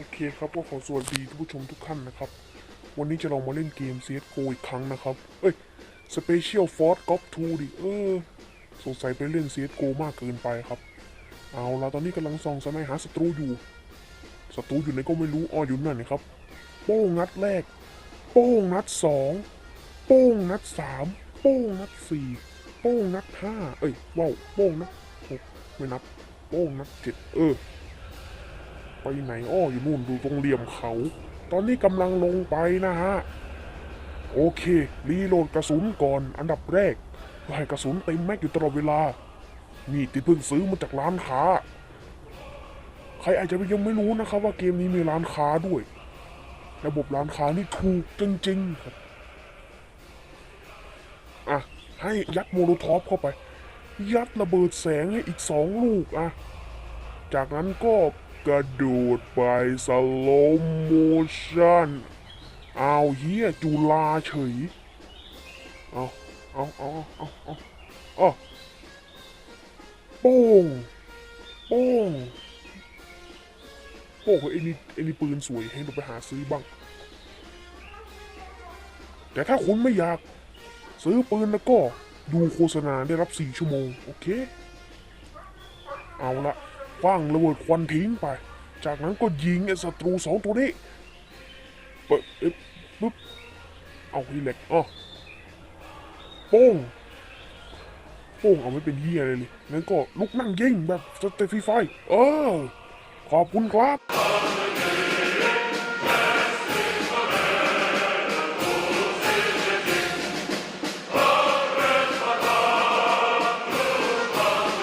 โอเคครับก็ขอสวัสดีท่านผู้ชมทุกท่านนะครับ วันนี้จะลองมาเล่นเกม CSGO อีกครั้งนะครับ เอ้ย Special Force g o p 2 ดิ เออ สงสัยไปเล่น CSGO มากเกินไปครับ เอาละตอนนี้กำลังส่องสนายหาศัตรูอยู่ ศัตรูอยู่ไหนก็ไม่รู้อ้ออยู่นั่นนะครับ โป้งนัดแรก โป้งนัดสอง โป้งนัดสามโป้งนัดสี่โป้งนัดห้าเอ้ยว้าวโป้งนัดหกไม่นับ โป้งนัดเจ็ดเออ ไปไหนอ้ออยู่นู่นดูตรงเหลี่ยมเขา ตอนนี้กำลังลงไปนะฮะ โอเค รีโหลดกระสุนก่อนอันดับแรกเพื่อให้กระสุนเต็มแม็กอยู่ตลอดเวลา นี่ติดเพิ่งซื้อมาจากร้านค้า ใครอาจจะยังไม่รู้นะครับว่าเกมนี้มีร้านค้าด้วย ระบบร้านค้านี่ถูกจริงๆครับอะให้ยัดโมโลท็อปเข้าไป ยัดระเบิดแสงให้อีกสองลูกอะ จากนั้นก็ กระโดดไปสโลโมชั่นเอาเฮียจุลาเฉย เอาเอาเอาเอาเอาเอาโป้งโป้งโป้งไอ้นี่ไอ้นี่ปืนสวยให้เราไปหาซื้อบ้าง แต่ถ้าคุณไม่อยาก ซื้อปืนแล้วก็ดูโฆษณาได้รับ4ชั่วโมง โอเค เอาละ คว้างระเบิดควันทิ้งไป จากนั้นก็ยิงไอ้ศัตรูสองตัวนี้เปิดปึ๊บเอาทีเล็กอ๋อโป้งโป้งเอาไม่เป็นเฮียเลยเลยงั้นก็ลุกนั่งยิงแบบสเตฟีไฟเออขอบคุณครับ